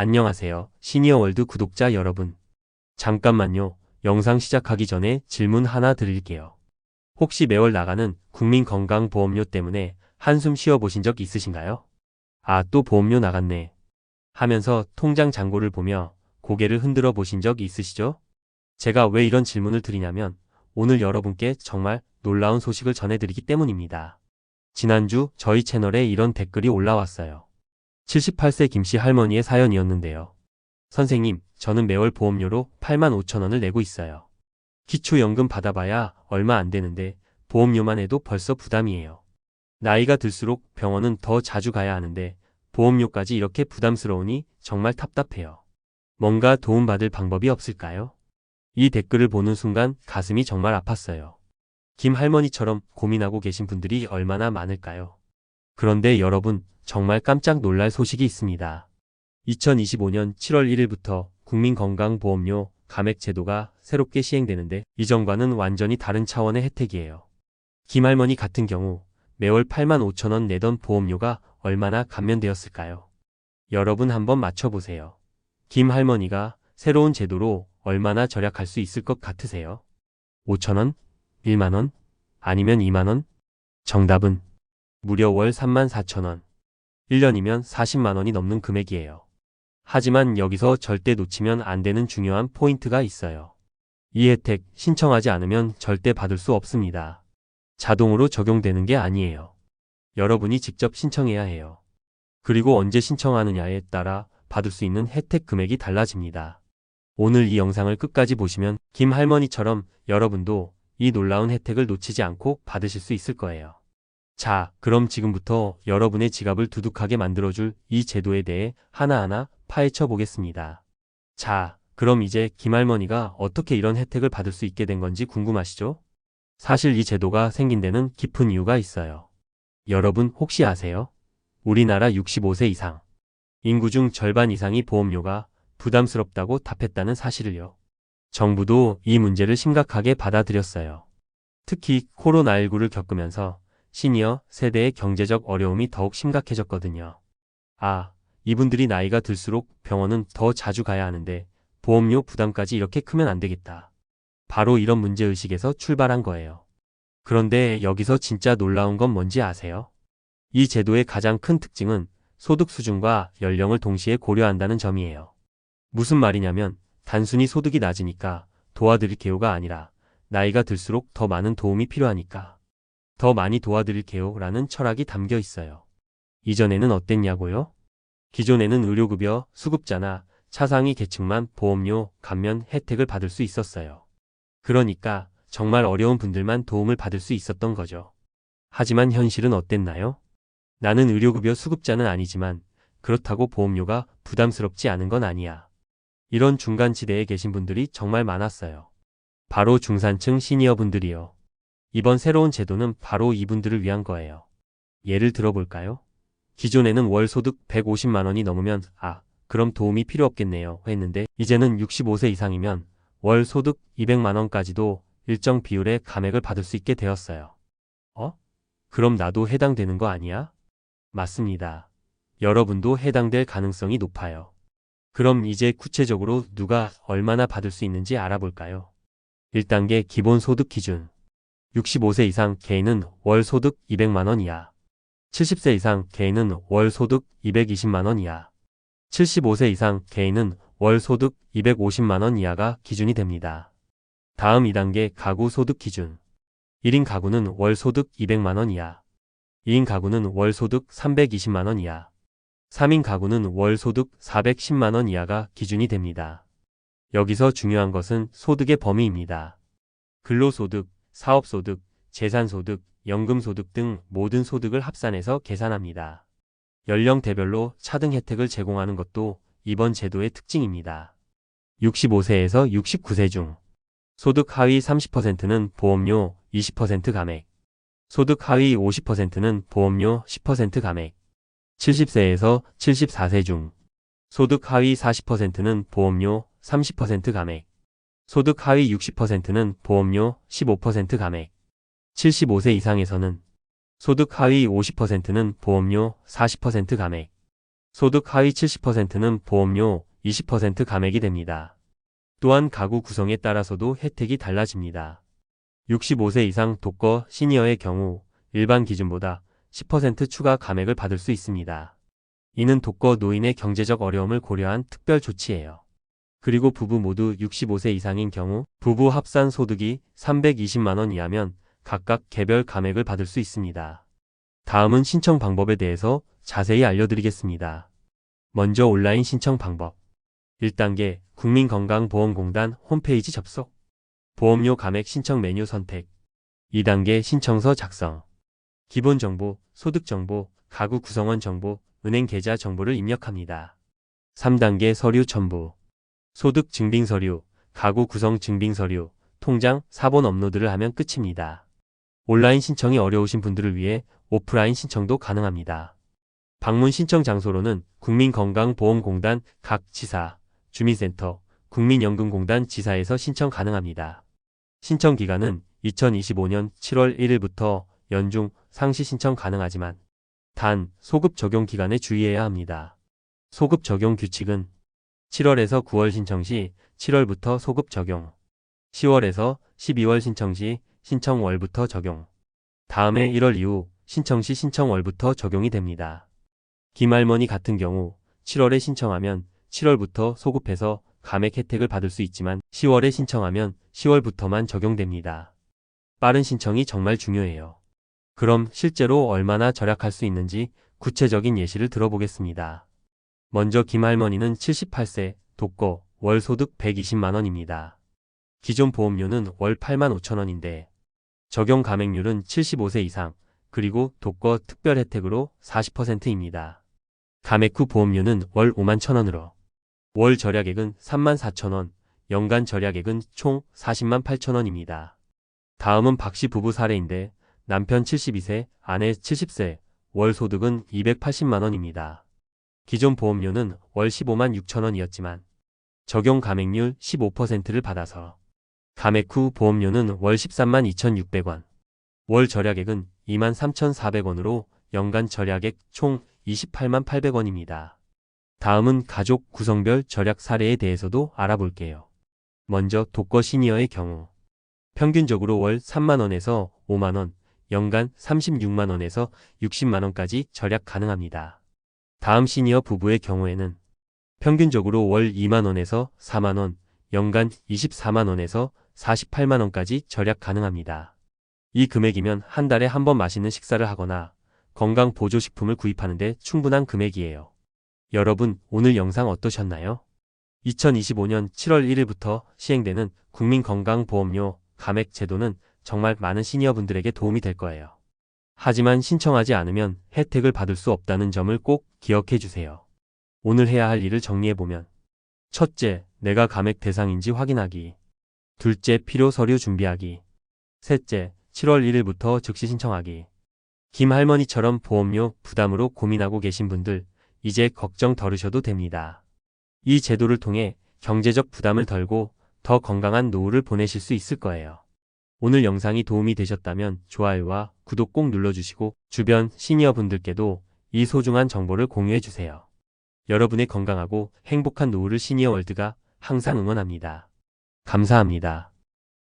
안녕하세요. 시니어 월드 구독자 여러분. 잠깐만요. 영상 시작하기 전에 질문 하나 드릴게요. 혹시 매월 나가는 국민건강보험료 때문에 한숨 쉬어보신 적 있으신가요? 아, 또 보험료 나갔네. 하면서 통장 잔고를 보며 고개를 흔들어 보신 적 있으시죠? 제가 왜 이런 질문을 드리냐면 오늘 여러분께 정말 놀라운 소식을 전해드리기 때문입니다. 지난주 저희 채널에 이런 댓글이 올라왔어요. 78세 김씨 할머니의 사연이었는데요. 선생님, 저는 매월 보험료로 8만 5천 원을 내고 있어요. 기초연금 받아봐야 얼마 안 되는데 보험료만 해도 벌써 부담이에요. 나이가 들수록 병원은 더 자주 가야 하는데 보험료까지 이렇게 부담스러우니 정말 답답해요. 뭔가 도움받을 방법이 없을까요? 이 댓글을 보는 순간 가슴이 정말 아팠어요. 김 할머니처럼 고민하고 계신 분들이 얼마나 많을까요? 그런데 여러분, 정말 깜짝 놀랄 소식이 있습니다. 2025년 7월 1일부터 국민건강보험료 감액 제도가 새롭게 시행되는데 이전과는 완전히 다른 차원의 혜택이에요. 김할머니 같은 경우 매월 8만 5천 원 내던 보험료가 얼마나 감면되었을까요? 여러분 한번 맞춰보세요. 김할머니가 새로운 제도로 얼마나 절약할 수 있을 것 같으세요? 5천 원? 1만 원? 아니면 2만 원? 정답은 무려 월 3만 4천 원. 1년이면 40만 원이 넘는 금액이에요. 하지만 여기서 절대 놓치면 안 되는 중요한 포인트가 있어요. 이 혜택 신청하지 않으면 절대 받을 수 없습니다. 자동으로 적용되는 게 아니에요. 여러분이 직접 신청해야 해요. 그리고 언제 신청하느냐에 따라 받을 수 있는 혜택 금액이 달라집니다. 오늘 이 영상을 끝까지 보시면 김 할머니처럼 여러분도 이 놀라운 혜택을 놓치지 않고 받으실 수 있을 거예요. 자, 그럼 지금부터 여러분의 지갑을 두둑하게 만들어줄 이 제도에 대해 하나하나 파헤쳐 보겠습니다. 자, 그럼 이제 김할머니가 어떻게 이런 혜택을 받을 수 있게 된 건지 궁금하시죠? 사실 이 제도가 생긴 데는 깊은 이유가 있어요. 여러분 혹시 아세요? 우리나라 65세 이상, 인구 중 절반 이상이 보험료가 부담스럽다고 답했다는 사실을요. 정부도 이 문제를 심각하게 받아들였어요. 특히 코로나19를 겪으면서 시니어 세대의 경제적 어려움이 더욱 심각해졌거든요. 아, 이분들이 나이가 들수록 병원은 더 자주 가야 하는데 보험료 부담까지 이렇게 크면 안 되겠다. 바로 이런 문제의식에서 출발한 거예요. 그런데 여기서 진짜 놀라운 건 뭔지 아세요? 이 제도의 가장 큰 특징은 소득 수준과 연령을 동시에 고려한다는 점이에요. 무슨 말이냐면 단순히 소득이 낮으니까 도와드릴게요가 아니라 나이가 들수록 더 많은 도움이 필요하니까 더 많이 도와드릴게요 라는 철학이 담겨 있어요. 이전에는 어땠냐고요? 기존에는 의료급여, 수급자나 차상위 계층만 보험료 감면 혜택을 받을 수 있었어요. 그러니까 정말 어려운 분들만 도움을 받을 수 있었던 거죠. 하지만 현실은 어땠나요? 나는 의료급여 수급자는 아니지만 그렇다고 보험료가 부담스럽지 않은 건 아니야. 이런 중간지대에 계신 분들이 정말 많았어요. 바로 중산층 시니어 분들이요. 이번 새로운 제도는 바로 이분들을 위한 거예요. 예를 들어볼까요? 기존에는 월 소득 150만 원이 넘으면 아, 그럼 도움이 필요 없겠네요 했는데 이제는 65세 이상이면 월 소득 200만 원까지도 일정 비율의 감액을 받을 수 있게 되었어요. 어? 그럼 나도 해당되는 거 아니야? 맞습니다. 여러분도 해당될 가능성이 높아요. 그럼 이제 구체적으로 누가 얼마나 받을 수 있는지 알아볼까요? 1단계 기본소득 기준. 65세 이상 개인은 월 소득 200만 원 이하. 70세 이상 개인은 월 소득 220만 원 이하. 75세 이상 개인은 월 소득 250만 원 이하가 기준이 됩니다. 다음 2단계 가구 소득 기준. 1인 가구는 월 소득 200만 원 이하. 2인 가구는 월 소득 320만 원 이하. 3인 가구는 월 소득 410만 원 이하가 기준이 됩니다. 여기서 중요한 것은 소득의 범위입니다. 근로소득, 사업소득, 재산소득, 연금소득 등 모든 소득을 합산해서 계산합니다. 연령대별로 차등 혜택을 제공하는 것도 이번 제도의 특징입니다. 65세에서 69세 중 소득 하위 30%는 보험료 20% 감액, 소득 하위 50%는 보험료 10% 감액, 70세에서 74세 중 소득 하위 40%는 보험료 30% 감액, 소득 하위 60%는 보험료 15% 감액, 75세 이상에서는 소득 하위 50%는 보험료 40% 감액, 소득 하위 70%는 보험료 20% 감액이 됩니다. 또한 가구 구성에 따라서도 혜택이 달라집니다. 65세 이상 독거 시니어의 경우 일반 기준보다 10% 추가 감액을 받을 수 있습니다. 이는 독거 노인의 경제적 어려움을 고려한 특별 조치예요. 그리고 부부 모두 65세 이상인 경우 부부 합산 소득이 320만원 이하면 각각 개별 감액을 받을 수 있습니다. 다음은 신청 방법에 대해서 자세히 알려드리겠습니다. 먼저 온라인 신청 방법. 1단계 국민건강보험공단 홈페이지 접속. 보험료 감액 신청 메뉴 선택. 2단계 신청서 작성. 기본 정보, 소득 정보, 가구 구성원 정보, 은행 계좌 정보를 입력합니다. 3단계 서류 첨부. 소득 증빙 서류, 가구 구성 증빙 서류, 통장, 사본 업로드를 하면 끝입니다. 온라인 신청이 어려우신 분들을 위해 오프라인 신청도 가능합니다. 방문 신청 장소로는 국민건강보험공단 각 지사, 주민센터, 국민연금공단 지사에서 신청 가능합니다. 신청 기간은 2025년 7월 1일부터 연중 상시 신청 가능하지만 단 소급 적용 기간에 주의해야 합니다. 소급 적용 규칙은 7월에서 9월 신청 시 7월부터 소급 적용, 10월에서 12월 신청 시 신청월부터 적용, 다음해 1월 이후 신청 시 신청월부터 적용이 됩니다. 김할머니 같은 경우 7월에 신청하면 7월부터 소급해서 감액 혜택을 받을 수 있지만 10월에 신청하면 10월부터만 적용됩니다. 빠른 신청이 정말 중요해요. 그럼 실제로 얼마나 절약할 수 있는지 구체적인 예시를 들어보겠습니다. 먼저 김할머니는 78세, 독거, 월 소득 120만원입니다. 기존 보험료는 월 8만 5천원인데 적용 감액률은 75세 이상, 그리고 독거 특별 혜택으로 40%입니다. 감액 후 보험료는 월 5만 천원으로 월 절약액은 3만 4천원, 연간 절약액은 총 40만 8천원입니다. 다음은 박씨 부부 사례인데 남편 72세, 아내 70세, 월 소득은 280만원입니다. 기존 보험료는 월 15만 6천원이었지만 적용 감액률 15%를 받아서 감액 후 보험료는 월 13만 2,600원, 월 절약액은 2만 3,400원으로 연간 절약액 총 28만 800원입니다. 다음은 가족 구성별 절약 사례에 대해서도 알아볼게요. 먼저 독거 시니어의 경우 평균적으로 월 3만원에서 5만원, 연간 36만원에서 60만원까지 절약 가능합니다. 다음 시니어 부부의 경우에는 평균적으로 월 2만원에서 4만원, 연간 24만원에서 48만원까지 절약 가능합니다. 이 금액이면 한 달에 한 번 맛있는 식사를 하거나 건강 보조식품을 구입하는데 충분한 금액이에요. 여러분, 오늘 영상 어떠셨나요? 2025년 7월 1일부터 시행되는 국민건강보험료 감액 제도는 정말 많은 시니어분들에게 도움이 될 거예요. 하지만 신청하지 않으면 혜택을 받을 수 없다는 점을 꼭 기억해 주세요. 오늘 해야 할 일을 정리해보면 첫째, 내가 감액 대상인지 확인하기. 둘째, 필요 서류 준비하기. 셋째, 7월 1일부터 즉시 신청하기. 김 할머니처럼 보험료 부담으로 고민하고 계신 분들, 이제 걱정 덜으셔도 됩니다. 이 제도를 통해 경제적 부담을 덜고 더 건강한 노후를 보내실 수 있을 거예요. 오늘 영상이 도움이 되셨다면 좋아요와 구독 꼭 눌러주시고 주변 시니어 분들께도 이 소중한 정보를 공유해 주세요. 여러분의 건강하고 행복한 노후를 시니어 월드가 항상 응원합니다. 감사합니다.